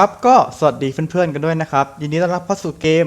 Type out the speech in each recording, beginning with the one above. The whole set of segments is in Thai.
ครับก็สวัสดีเพื่อนๆกันด้วยนะครับ ยินดีต้อนรับเข้าสู่เกม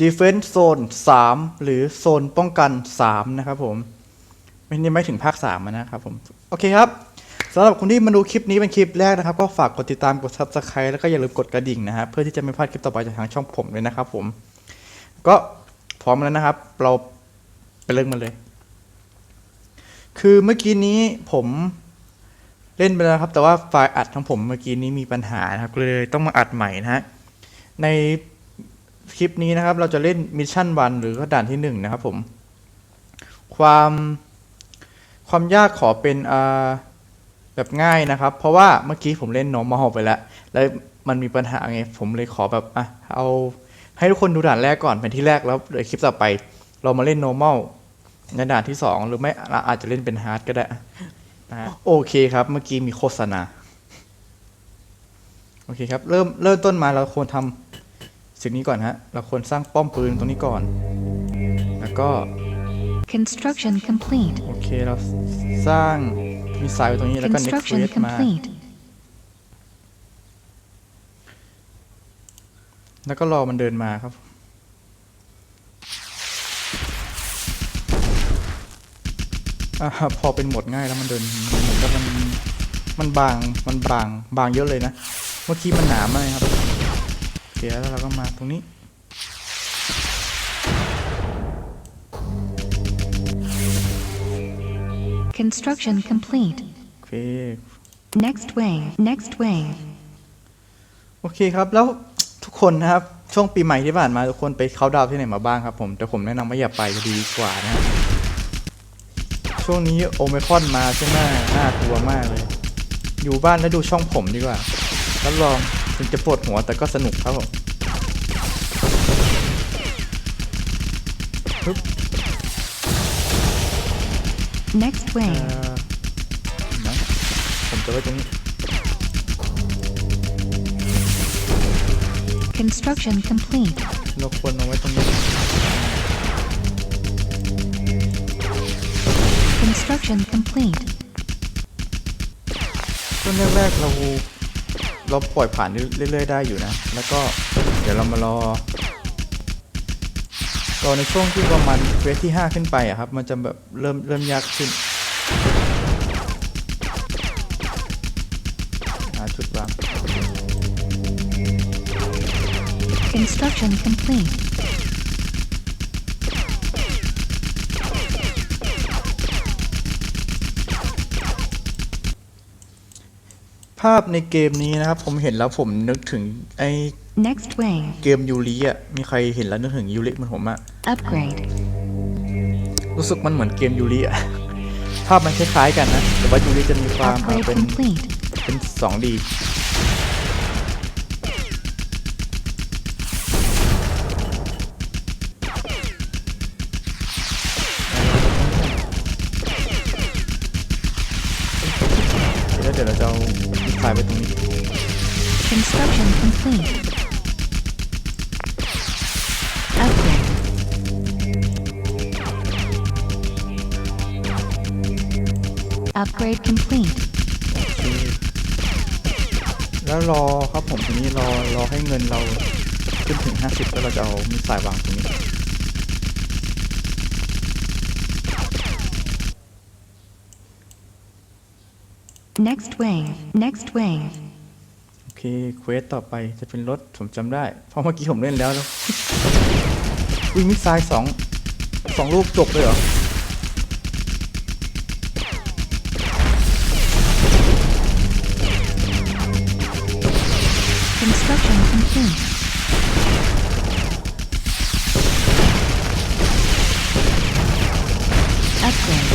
Defense Zone 3 หรือโซนป้องกัน 3 นะครับผมไม่นี่ไม่ถึงภาค3นะครับผม โอเคครับสำหรับคนที่มาดูคลิปนี้เป็นคลิปแรกนะครับ ก็ฝากกดติดตามกด Subscribe แล้วก็อย่าลืมกดกระดิ่งนะฮะเพื่อที่จะไม่พลาดคลิปต่อไปจากทางช่องผมเลยนะครับผม ก็พร้อมแล้วนะครับ เราไปเริ่มกันเลย คือเมื่อกี้นี้ผม เล่นไปแล้วครับ แต่ว่าไฟล์อัดของผมเมื่อกี้นี้มีปัญหานะครับเลยต้องมาอัดใหม่นะฮะในคลิปนี้นะครับ เราจะเล่นมิชชั่นวันหรือก็ด่านที่หนึ่งนะครับผม ความความยากขอเป็นแบบง่ายนะครับ เพราะว่าเมื่อกี้ผมเล่น normal ไปแล้ว แล้วมันมีปัญหาไง ผมเลยขอแบบอะเอาให้ทุกคนดูด่านแรกก่อนเป็นที่แรกแล้วเดี๋ยวคลิปต่อไป เรามาเล่น normal ในด่านที่สองหรือไม่อาจจะเล่นเป็น hard ก็ได้ นะฮะโอเคครับ เมื่อกี้มีโฆษณา โอเคครับ เริ่มเริ่มต้นมาเราควรทำสิ่งนี้ก่อนฮะ เราควรสร้างป้อมปืนตรงนี้ก่อน แล้วก็ Construction complete. โอเคเราสร้างมีสายไว้ตรงนี้แล้วก็ next Construction phase มา complete. แล้วก็รอมันเดินมาครับ อ่าพอเป็นโหมดง่ายแล้วมันเดินมันเหมือนกับมันมันบางมันบางบางเยอะเลยนะ เมื่อกี้มันหนามากเลยครับโอเคแล้วเราก็มาตรงนี้ Construction complete. โอเค Next wave. Next wave. โอเคครับแล้วทุกคนนะครับช่วงปีใหม่ที่ผ่านมาทุกคนไปเข้าน์ดาวน์ที่ไหนมาบ้างครับผมแต่ผมแนะนำว่าอย่าไปจะดีกว่านะครับ ช่วงนี้โอเมคอนมาใช่ไหมน่ากลัวมากเลย อยู่บ้านแล้วดูช่องผมดีกว่ารับรองถึงจะปวดหัวแต่ก็สนุกครับผมปึ๊บ Next เอ่ wave. อนะผมจะไว้ตรงนี้ Construction complete. เราควรเอาไว้ตรงนี้ Construction complete. ช่วงแรกๆเราเราปล่อยผ่านเรื่อยๆได้อยู่นะ แล้วก็เดี๋ยวเรามารอรอในช่วงที่ประมาณเฟสที่ 5 ขึ้นไปอะครับ มันจะแบบเริ่มเริ่มยากขึ้นหาจุดวาง Construction complete. าพในเกมนี้นะครับ ผมเห็นแล้วผมนึกถึงไอ Next เกมยูริอะ มีใครเห็นแล้วนึกถึงยูริเหมือนผมอะ Upgrade รู้สึกมันเหมือนเกมยูริอะ ภาพมันคล้ายๆกันนะ แต่ว่ายูริจะมีความเป็น complete เป็น 2D complete. Upgrade. Upgrade complete. แล้วรอครับผมทีนี้รอรอให้เงินเราขึ้นถึง 50 แล้วเราจะเอามีสายวางตรงนี้ Next wave. Next wave. โอเคเควสต่อไปจะเป็นรถผมจำได้ เพราะเมื่อกี้ผมเล่นแล้วแล้ววิ่งมิสไซล์สองสองลูกจบเลยเหรอ Construction complete. Upgrade.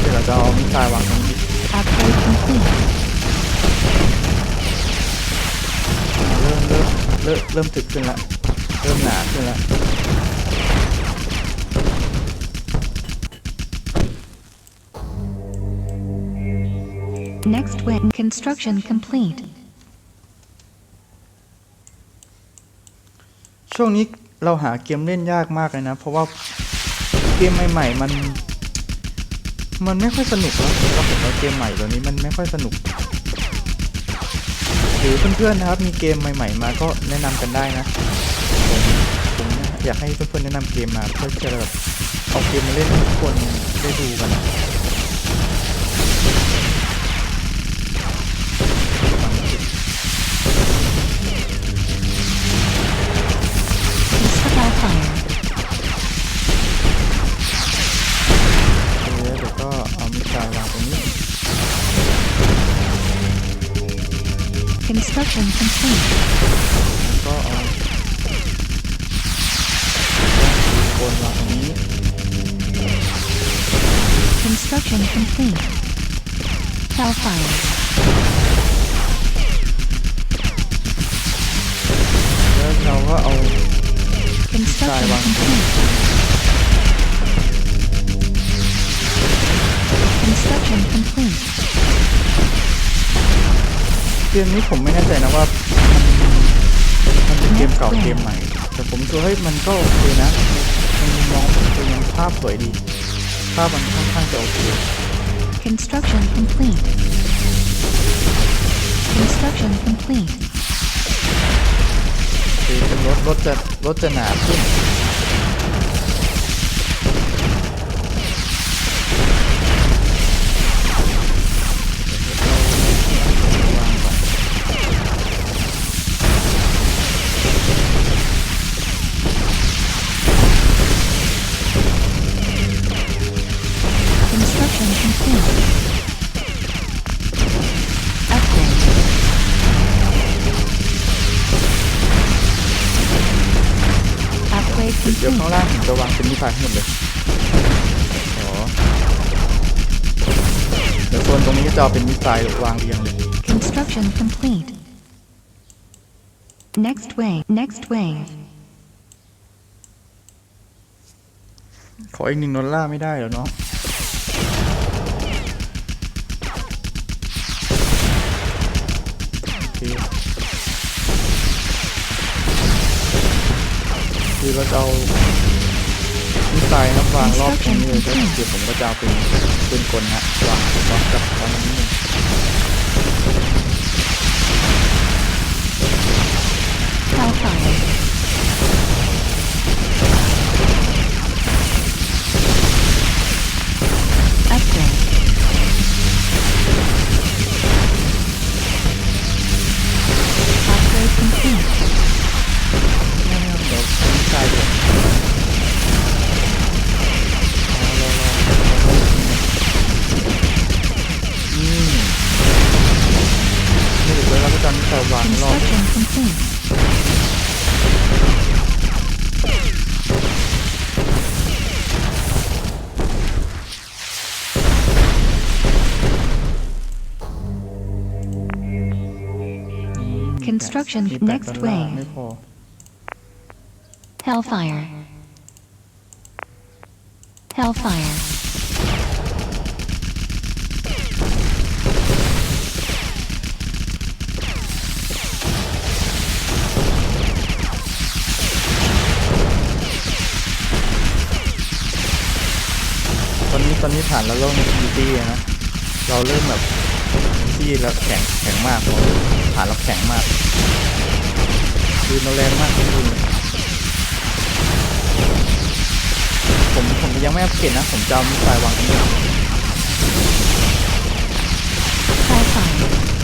เดี๋ยวเราจะเอามิสไซล์วางตรงนี้ Upgrade complete. เริ่มเริ่มเริ่มเริ่มถึกขึ้นละ เริ่มหนาขึ้นละ Next wave. Construction complete. ช่วงนี้เราหาเกมเล่นยากมากเลยนะ เพราะว่าเกมใหม่ ๆ มัน มันไม่ค่อยสนุกแล้วสหรับผมแล้เกมใหม่ตัวนี้มันไม่ค่อยสนุก หรือเพื่อนๆนะครับมีเกมใหม่ ๆ มาก็แนะนำกันได้นะผมผมอยากให้เพื่อนๆแนะนำเกมมาเพื่อจะแบบเอาเกมมาเล่นทุกคนได้ดูกัน Construction complete. แล้วก็เอาโคนวางตรงนี้ Construction complete. Hellfire. แล้วเราก็เอา Construction Taiwan. complete. Construction complete. เกมนี้ผมไม่แน่ใจนะว่ามันมันเป็นเกมเก่าเกมใหม่ แต่ผมคิดว่าเฮ้ยมันก็โอเคนะในมุมมองผมคือมันภาพสวยดี ภาพมันค่อนข้างจะโอเค Construction complete. Construction complete. คือเป็นรถรถจะรถจะหนาขึ้น complete. Upgrade. Upgrade เดี๋ยวข้าง complete. ล่างผมจะวางเป็นนิพายทั้งหมดเลยอ๋อเดี๋ยวโซนตรงนี้ก็จะเอาเป็นมิสไซล์วางเรียงเลย Construction complete. Next wave. Next wave. ขออีกหนึ่งดอลลาร์ไม่ได้เหรอเนาะ คือเราจะเอามิสไซล์ครับวางรอบตรงนี้เลยก็คือผมก็จะเอาเป็นเป็นกลนะวางวางกับตรงนี้ Construction complete. Construction next way. Hellfire. Hellfire. ตอนนี้ตอนนี้ผ่านแล้วเริ่มอีตี้นะ เราเริ่มแบบที่แล้วแข็งแข็งมากเราผ่านแล้วแข็งมาก คือเราแรงมากจริงผมผมยังไม่อัปเกรดนะ ผมจำสายวามิสไซล์วางตรง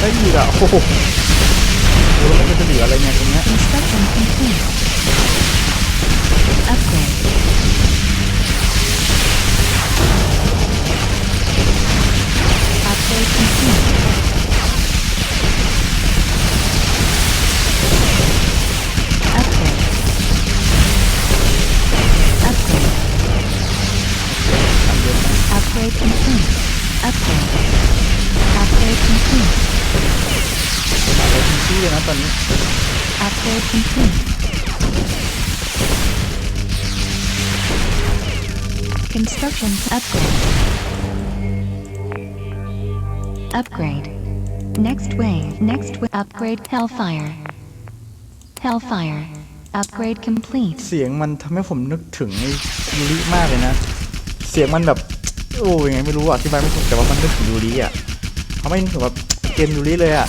ได้อีกอะโอ้โหแล้วมันจะเหลืออะไรเนี่ยตรงเนี้ย Construction upgrade. Upgrade. Next wave. Next wave. Upgrade Hellfire. Hellfire. Upgrade complete. เสียงมันทำให้ผมนึกถึงไอ้ยูริมากเลยนะ เสียงมันแบบโอ้ยังไงไม่รู้อะอธิบายไม่ถูกแต่ว่ามันนึกถึงยูริอะเขาไม่นึกถึงแบบเกมยูริเลยอะ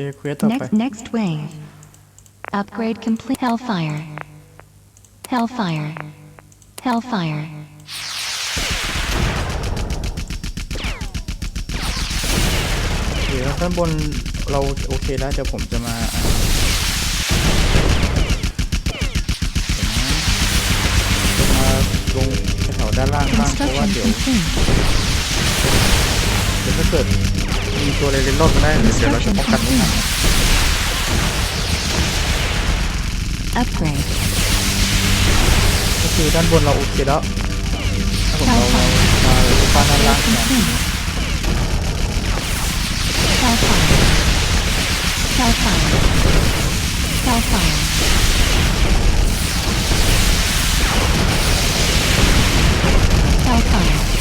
เคเควสต่อไป Next next wave. Upgrade complete. Hellfire. Hellfire. Hellfire. โอเคแล้วด้านบนเราโอเคแล้วเดี๋ยวผมจะมาอ่าเดี๋ยวนะมาลงแถวๆด้านล่างบ้างเพราะว่า Construction เดี๋ยว complete. เดี๋ยวถ้าเกิด มีตัวอะไรเล่นรอดมาได้เดี๋ยวเดี๋ยวเราจะ Construction ป้องกันไม่ทัน complete. Upgrade. ก็คือด้านบนเราโอเคแล้วถ้าผมเรามามาฟ้าด้านล่าง Upgrade เนี่ย complete. Hellfire. Hellfire. Hellfire. Hellfire.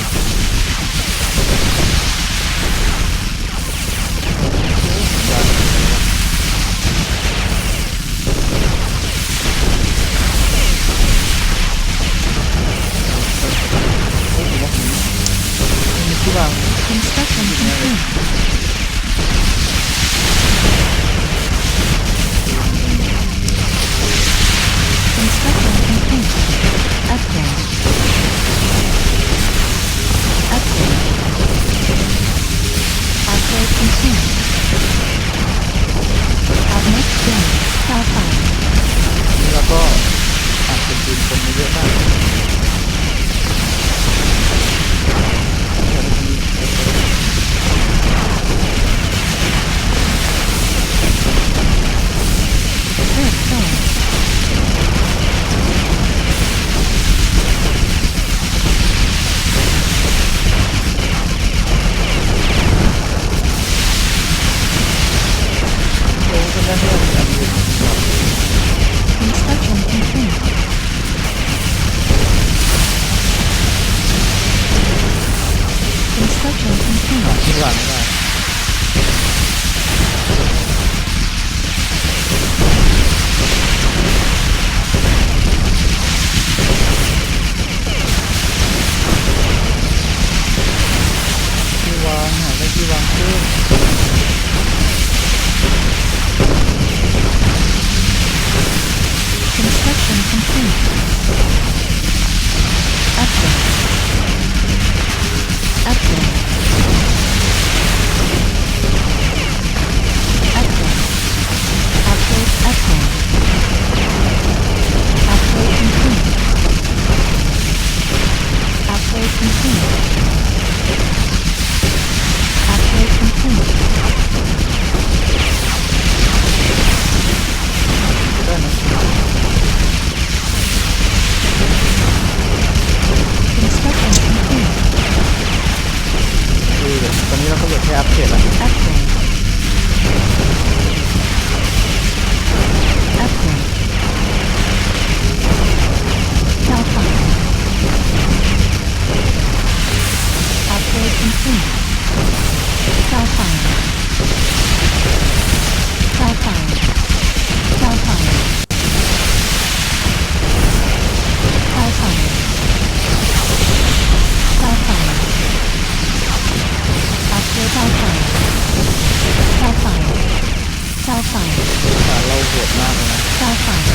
านเราโหดมากเลยนะ Hellfire.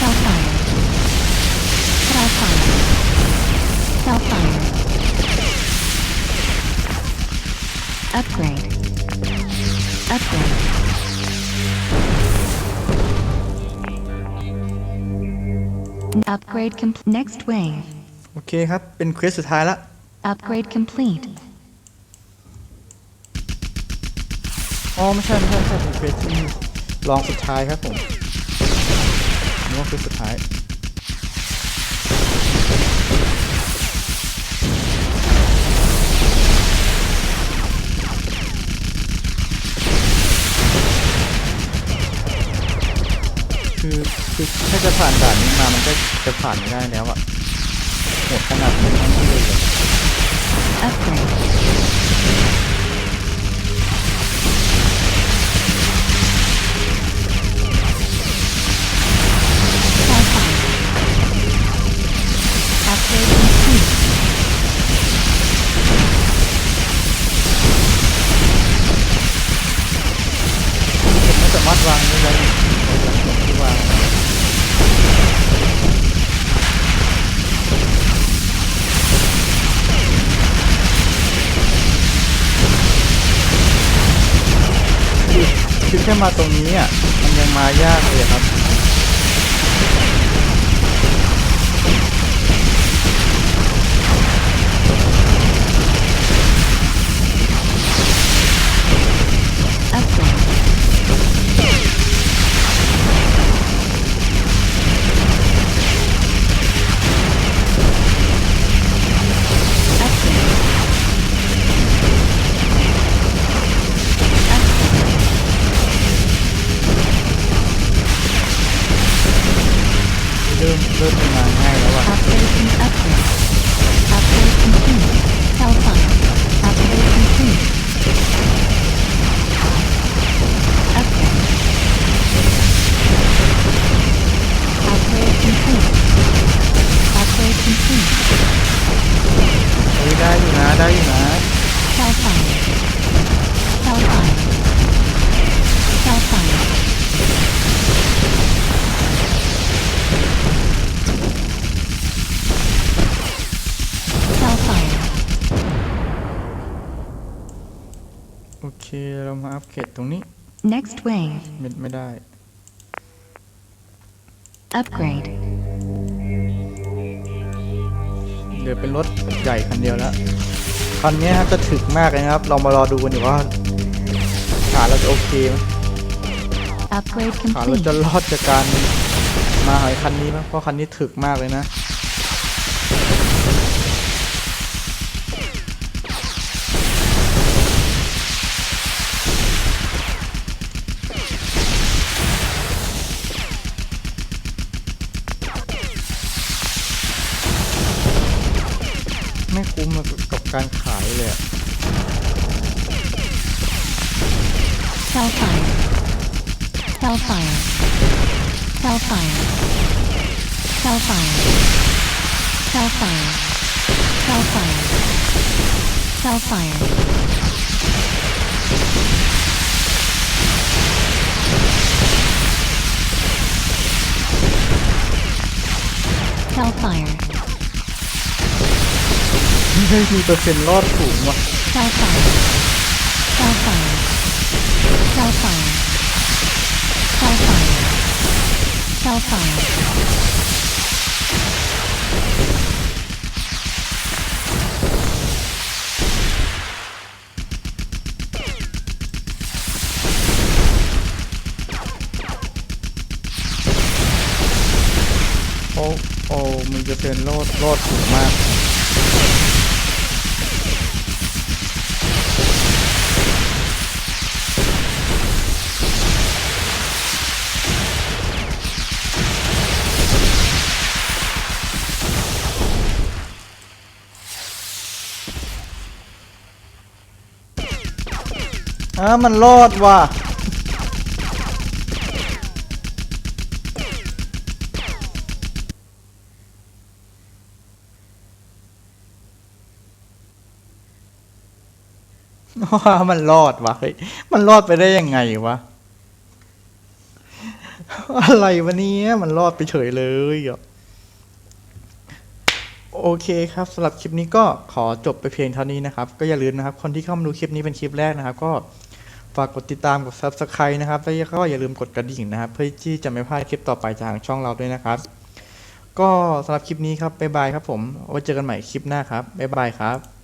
Hellfire. Hellfire. Hellfire. Upgrade. Upgrade. Upgrade complete. Next wave. โอเคครับ เป็นเควสสุดท้ายละ Upgrade complete. อ๋อไม่ใช่ไม่ใช่ไม่ใช่เป็นเควสที่ ลองสุดท้ายครับผมนึกว่าเควสสุดท้ายคือคือถ้าจะผ่านด่านนี้มามันก็จะผ่านไม่ได้แล้วอะโหดขนาดนี้ทั้งที่เลย Upgrade. แค่มาตรงนี้อะมันยังมายากเลยครับ เริ่มเริ่มเป็นมาง่ายแล้วอ่ะ Upgrade and upgrade. Upgrade complete. Hellfire. Upgrade complete. Upgrade. Upgrade complete. Upgrade complete. เฮ้ยได้อยู่นะได้อยู่นะ โอเค เรามาอัปเกรดตรงนี้ Next wave. ไม่ไม่ได้ Upgrade. เหลือเป็นรถใหญ่คันเดียวแล้ว คันนี้ครับจะถึกมากเลยนะครับ เรามารอดูกันดีว่าขาเราจะโอเคไหม Upgrade ขาเรา complete. จะรอดจากการมาหายคันนี้ไหมเพราะคันนี้ถึกมากเลยนะ ไม่คุ้มกับการขายเลยอะเซไฟเซลไฟเซลไฟเซลไฟเซลไฟเซลไฟเซลไฟเซลไฟ ฮ้มีเปอร์เซ็นต์รอดสูงว่ะเจ้าป่าเจ้าป่าเจ้าป่าเจ้าป่าเจ้าป่าโอ้โอ้มันจะเป็นรอดรอดสูงมาก มันรอดว่ะว่ามันรอดวะเฮ้ยมันรอดไปได้ยังไงวะ อะไรวะเนี้ยมันรอดไปเฉยเลยอะโอเคครับสำหรับคลิปนี้ก็ขอจบไปเพียงเท่านี้นะครับ ก็อย่าลืมนะครับ คนที่เข้ามาดูคลิปนี้เป็นคลิปแรกนะครับ ก็ ฝากกดติดตามกด subscribe นะครับ แล้วก็อย่าลืมกดกระดิ่งนะครับ เพื่อที่จะไม่พลาดคลิปต่อไปจากทางช่องเราด้วยนะครับ ก็สำหรับคลิปนี้ครับบ๊ายบายครับผมไว้เจอกันใหม่คลิปหน้าครับบ๊ายบายครับ